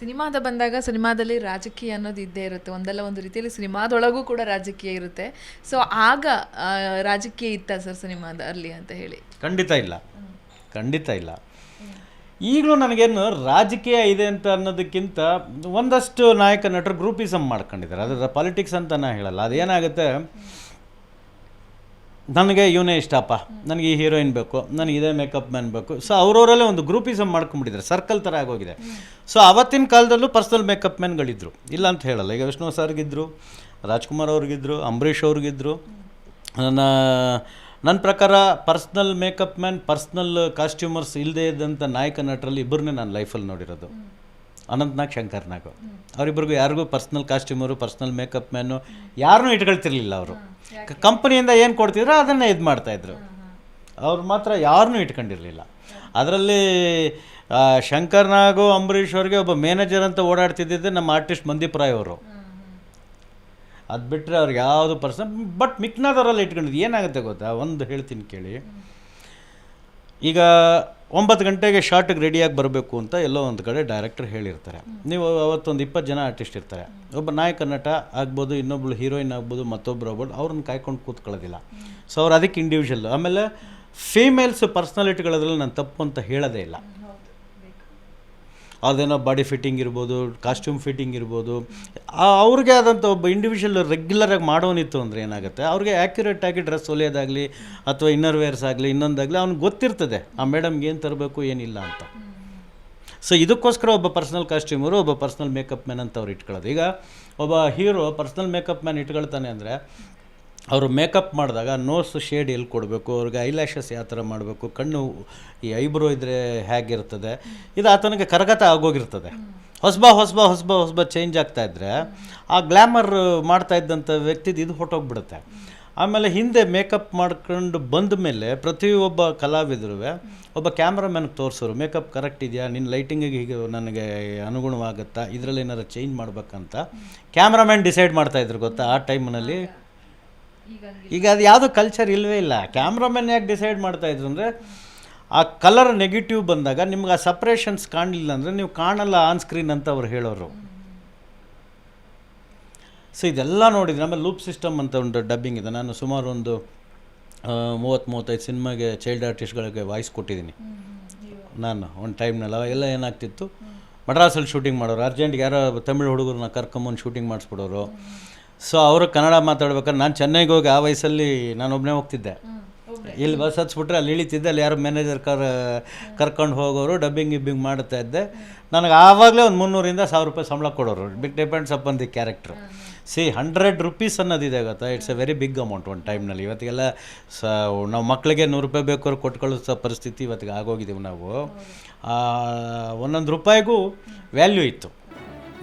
ಸಿನಿಮಾದ ಬಂದಾಗ ಸಿನಿಮಾದಲ್ಲಿ ರಾಜಕೀಯ ಅನ್ನೋದು ಇದ್ದೇ ಇರುತ್ತೆ. ಒಂದಲ್ಲ ಒಂದು ರೀತಿಯಲ್ಲಿ ಸಿನಿಮಾದೊಳಗೂ ಕೂಡ ರಾಜಕೀಯ ಇರುತ್ತೆ. ಸೊ ಆಗ ರಾಜಕೀಯ ಇತ್ತ ಸರ್ ಸಿನಿಮಾದ ಅಲ್ಲಿ ಅಂತ ಹೇಳಿ? ಖಂಡಿತ ಇಲ್ಲ. ಖಂಡಿತ ಇಲ್ಲ. ಈಗಲೂ ನನಗೇನು ರಾಜಕೀಯ ಇದೆ ಅಂತ ಅನ್ನೋದಕ್ಕಿಂತ ಒಂದಷ್ಟು ನಾಯಕ, ನಟರು ಗ್ರೂಪಿಸಮ್ ಮಾಡ್ಕೊಂಡಿದ್ದಾರೆ. ಅದರ ಪಾಲಿಟಿಕ್ಸ್ ಅಂತ ನಾ ಹೇಳಲ್ಲ. ಅದೇನಾಗುತ್ತೆ? ನನಗೆ ಇವನೇ ಇಷ್ಟಪ್ಪ. ನನಗೆ ಈ ಹೀರೋಯಿನ್ ಬೇಕು. ನನಗೆ ಇದೇ ಮೇಕಪ್ ಮ್ಯಾನ್ ಬೇಕು. ಸೊ ಅವರವರಲ್ಲೇ ಒಂದು ಗ್ರೂಪಿಸಮ್ ಮಾಡ್ಕೊಂಡ್ಬಿಟ್ಟಿದ್ದಾರೆ ಸರ್ಕಲ್ ಥರ ಆಗೋಗಿದೆ. ಸೊ ಅವತ್ತಿನ ಕಾಲದಲ್ಲೂ ಪರ್ಸನಲ್ ಮೇಕಪ್ ಮ್ಯಾನ್ಗಳಿದ್ರು ಇಲ್ಲ ಅಂತ ಹೇಳಲ್ಲ. ಈಗ ವಿಷ್ಣು ಸರ್ಗಿದ್ರು, ರಾಜ್ಕುಮಾರ್ ಅವ್ರಿಗಿದ್ರು, ಅಂಬರೀಷ್ ಅವ್ರಿಗಿದ್ರು. ನನ್ನ ನನ್ನ ಪ್ರಕಾರ personal makeup man personal costumers ಇಲ್ಲದೇ ಇದ್ದಂಥ ನಾಯಕ ನಟರಲ್ಲಿ ಇಬ್ಬರನ್ನೇ ನಾನು ಲೈಫಲ್ಲಿ ನೋಡಿರೋದು. ಅನಂತ್ನಾಗ್ ಶಂಕರ್ನಾಗ್. ಅವರಿಬ್ಬರಿಗೂ ಯಾರಿಗೂ personal costumer personal makeup man ಯಾರನ್ನೂ ಇಟ್ಕೊಳ್ತಿರ್ಲಿಲ್ಲ ಅವರು. ಕಂಪನಿಯಿಂದ ಏನು ಕೊಡ್ತಿದ್ರು ಅದನ್ನೇ ಇದು ಮಾಡ್ತಾಯಿದ್ರು ಅವ್ರು ಮಾತ್ರ ಯಾರನ್ನೂ ಇಟ್ಕೊಂಡಿರಲಿಲ್ಲ. ಅದರಲ್ಲಿ ಶಂಕರ್ನಾಗು ಅಂಬರೀಷ್ ಅವ್ರಿಗೆ ಒಬ್ಬ ಮ್ಯಾನೇಜರ್ ಅಂತ ಓಡಾಡ್ತಿದ್ದಿದ್ದೆ ನಮ್ಮ ಆರ್ಟಿಸ್ಟ್ ಮಂದೀಪ್ ರಾಯ್ ಅವರು. ಅದು ಬಿಟ್ಟರೆ ಅವ್ರಿಗೆ ಯಾವುದು ಪರ್ಸನ್ ಬಟ್ ಮಿಕ್ನಾದವರಲ್ಲಿ ಇಟ್ಕೊಂಡಿದ್ದು. ಏನಾಗುತ್ತೆ ಗೊತ್ತಾ? ಒಂದು ಹೇಳ್ತೀನಿ ಕೇಳಿ. ಈಗ ಒಂಬತ್ತು ಗಂಟೆಗೆ ಶಾರ್ಟಿಗೆ ರೆಡಿಯಾಗಿ ಬರಬೇಕು ಅಂತ ಎಲ್ಲೋ ಒಂದು ಕಡೆ ಡೈರೆಕ್ಟರ್ ಹೇಳಿರ್ತಾರೆ. ನೀವು ಅವತ್ತೊಂದು ಇಪ್ಪತ್ತು ಜನ ಆರ್ಟಿಸ್ಟ್ ಇರ್ತಾರೆ. ಒಬ್ಬ ನಾಯಕ ನಟ ಆಗ್ಬೋದು, ಇನ್ನೊಬ್ಳು ಹೀರೋಯಿನ್ ಆಗ್ಬೋದು, ಮತ್ತೊಬ್ರು ಆಗ್ಬೋದು ಅವ್ರನ್ನ ಕಾಯ್ಕೊಂಡು ಕೂತ್ಕೊಳ್ಳೋದಿಲ್ಲ. ಸೊ ಅವ್ರು ಅದಕ್ಕೆ ಇಂಡಿವಿಜುವಲ್ ಆಮೇಲೆ ಫೀಮೇಲ್ಸ್ ಪರ್ಸ್ನಾಲಿಟಿಗಳದ್ರಲ್ಲಿ ನಾನು ತಪ್ಪು ಅಂತ ಹೇಳೋದೇ ಇಲ್ಲ. ಅದೇನೋ ಬಾಡಿ ಫಿಟ್ಟಿಂಗ್ ಇರ್ಬೋದು ಕಾಸ್ಟ್ಯೂಮ್ ಫಿಟ್ಟಿಂಗ್ ಇರ್ಬೋದು. ಅವ್ರಿಗೆ ಆದಂಥ ಒಬ್ಬ ಇಂಡಿವಿಜುವಲ್ ರೆಗ್ಯುಲರಾಗಿ ಮಾಡೋನಿತ್ತು ಅಂದರೆ ಏನಾಗುತ್ತೆ? ಅವ್ರಿಗೆ ಆ್ಯಕ್ಯುರೇಟಾಗಿ ಡ್ರೆಸ್ ಹೊಲಿಯೋದಾಗಲಿ ಅಥವಾ ಇನ್ನರ್ ವೇರ್ಸ್ ಆಗಲಿ, ಇನ್ನೊಂದಾಗಲಿ ಅವ್ನಿಗೆ ಗೊತ್ತಿರ್ತದೆ, ಆ ಮೇಡಮ್ಗೆ ಏನು ತರಬೇಕು ಏನಿಲ್ಲ ಅಂತ. ಸೊ ಇದಕ್ಕೋಸ್ಕರ ಒಬ್ಬ ಪರ್ಸ್ನಲ್ ಕಾಸ್ಟ್ಯೂಮರು ಒಬ್ಬ ಪರ್ಸ್ನಲ್ ಮೇಕಪ್ ಮ್ಯಾನ್ ಅಂತ ಅವ್ರು ಇಟ್ಕೊಳ್ಳೋದು. ಈಗ ಒಬ್ಬ ಹೀರೋ ಪರ್ಸ್ನಲ್ ಮೇಕಪ್ ಮ್ಯಾನ್ ಇಟ್ಕೊಳ್ತಾನೆ ಅಂದರೆ ಅವರು ಮೇಕಪ್ ಮಾಡಿದಾಗ ನೋಸ್ ಶೇಡ್ ಎಲ್ಲಿ ಕೊಡಬೇಕು, ಅವ್ರಿಗೆ ಐಲ್ಯಾಶಸ್ ಯಾವ ಥರ ಮಾಡಬೇಕು, ಕಣ್ಣು ಈ ಐಬ್ರೋ ಇದ್ದರೆ ಹೇಗಿರ್ತದೆ, ಇದು ಆತನಿಗೆ ಕರಗತ ಆಗೋಗಿರ್ತದೆ. ಹೊಸಬ ಹೊಸಬ ಹೊಸಬ ಹೊಸಬ ಚೇಂಜ್ ಆಗ್ತಾ ಇದ್ದರೆ ಆ ಗ್ಲ್ಯಾಮರ್ ಮಾಡ್ತಾ ಇದ್ದಂಥ ವ್ಯಕ್ತಿದು ಇದು ಹೊಟ್ಟೋಗ್ಬಿಡುತ್ತೆ ಆಮೇಲೆ ಹಿಂದೆ ಮೇಕಪ್ ಮಾಡ್ಕೊಂಡು ಬಂದ ಮೇಲೆ ಪ್ರತಿಯೊಬ್ಬ ಕಲಾವಿದರು ಒಬ್ಬ ಕ್ಯಾಮ್ರಾಮ್ಯಾನ್ಗೆ ತೋರಿಸೋರು, ಮೇಕಪ್ ಕರೆಕ್ಟ್ ಇದೆಯಾ? ನಿನ್ನ ಲೈಟಿಂಗಿಗೆ ಹೀಗೆ ನನಗೆ ಅನುಗುಣವಾಗುತ್ತಾ? ಇದರಲ್ಲಿ ಏನಾರು ಚೇಂಜ್ ಮಾಡ್ಬೇಕಂತ? ಕ್ಯಾಮ್ರಾಮ್ಯಾನ್ ಡಿಸೈಡ್ ಮಾಡ್ತಾಯಿದ್ರು ಗೊತ್ತಾ, ಆ ಟೈಮ್ನಲ್ಲಿ ಈಗ ಅದು ಯಾವುದು ಕಲ್ಚರ್ ಇಲ್ಲವೇ ಇಲ್ಲ. ಕ್ಯಾಮ್ರಾಮನ್ ಯಾಕೆ ಡಿಸೈಡ್ ಮಾಡ್ತಾ ಇದ್ರು ಅಂದರೆ ಆ ಕಲರ್ ನೆಗೆಟಿವ್ ಬಂದಾಗ ನಿಮ್ಗೆ ಆ ಸಪ್ರೇಷನ್ಸ್ ಕಾಣಲಿಲ್ಲ ಅಂದರೆ ನೀವು ಕಾಣಲ್ಲ ಆನ್ ಸ್ಕ್ರೀನ್ ಅಂತ ಅವ್ರು ಹೇಳೋರು. ಸೊ ಇದೆಲ್ಲ ನೋಡಿದ್ರೆ ಆಮೇಲೆ ಲೂಪ್ ಸಿಸ್ಟಮ್ ಅಂತ ಒಂದು ಡಬ್ಬಿಂಗ್ ಇದೆ. ನಾನು ಸುಮಾರು ಒಂದು ಮೂವತ್ತು ಮೂವತ್ತೈದು ಸಿನಿಮಾಗೆ ಚೈಲ್ಡ್ ಆರ್ಟಿಸ್ಟ್ಗಳಿಗೆ ವಾಯ್ಸ್ ಕೊಟ್ಟಿದ್ದೀನಿ. ನಾನು ಒಂದು ಟೈಮ್ನಲ್ಲ ಎಲ್ಲ ಏನಾಗ್ತಿತ್ತು? ಮಡ್ರಾಸಲ್ಲಿ ಶೂಟಿಂಗ್ ಮಾಡೋರು. ಅರ್ಜೆಂಟ್ಗೆ ಯಾರೋ ತಮಿಳು ಹುಡುಗರನ್ನ ಕರ್ಕೊಂಬಂದು ಶೂಟಿಂಗ್ ಮಾಡಿಸ್ಬಿಡೋರು. ಸೊ ಅವರು ಕನ್ನಡ ಮಾತಾಡ್ಬೇಕಾದ್ರೆ ನಾನು ಚೆನ್ನೈಗೆ ಹೋಗಿ ಆ ವಯಸ್ಸಲ್ಲಿ ನಾನು ಒಬ್ಬನೇ ಹೋಗ್ತಿದ್ದೆ. ಇಲ್ಲಿ ಬಸ್ ಹತ್ಸ್ಬಿಟ್ರೆ ಅಲ್ಲಿ ಇಳಿತಿದ್ದೆ ಅಲ್ಲಿ ಯಾರು ಮ್ಯಾನೇಜರ್ ಕರ್ ಕರ್ಕೊಂಡು ಹೋಗೋರು ಡಬ್ಬಿಂಗ್ ಗಿಬ್ಬಿಂಗ್ ಮಾಡ್ತಾ ಇದ್ದೆ. ನನಗೆ ಆವಾಗಲೇ ಒಂದು ಮುನ್ನೂರಿಂದ ಸಾವಿರ ರೂಪಾಯಿ ಸಂಬಳ ಕೊಡೋರು big depends upon the character C hundred rupees ಅನ್ನೋದಿದೆ ಗೊತ್ತಾ? It's a very big amount ಒಂದು ಟೈಮ್ನಲ್ಲಿ ಇವತ್ತಿಗೆಲ್ಲ ಸ ನಾವು ಮಕ್ಕಳಿಗೆ ನೂರು ರೂಪಾಯಿ ಬೇಕೋರು ಕೊಟ್ಟು ಕಳಿಸೋ ಪರಿಸ್ಥಿತಿ ಇವತ್ತಿಗೆ ಆಗೋಗಿದ್ದೀವಿ ನಾವು. ಒಂದೊಂದು ರೂಪಾಯಿಗೂ ವ್ಯಾಲ್ಯೂ ಇತ್ತು.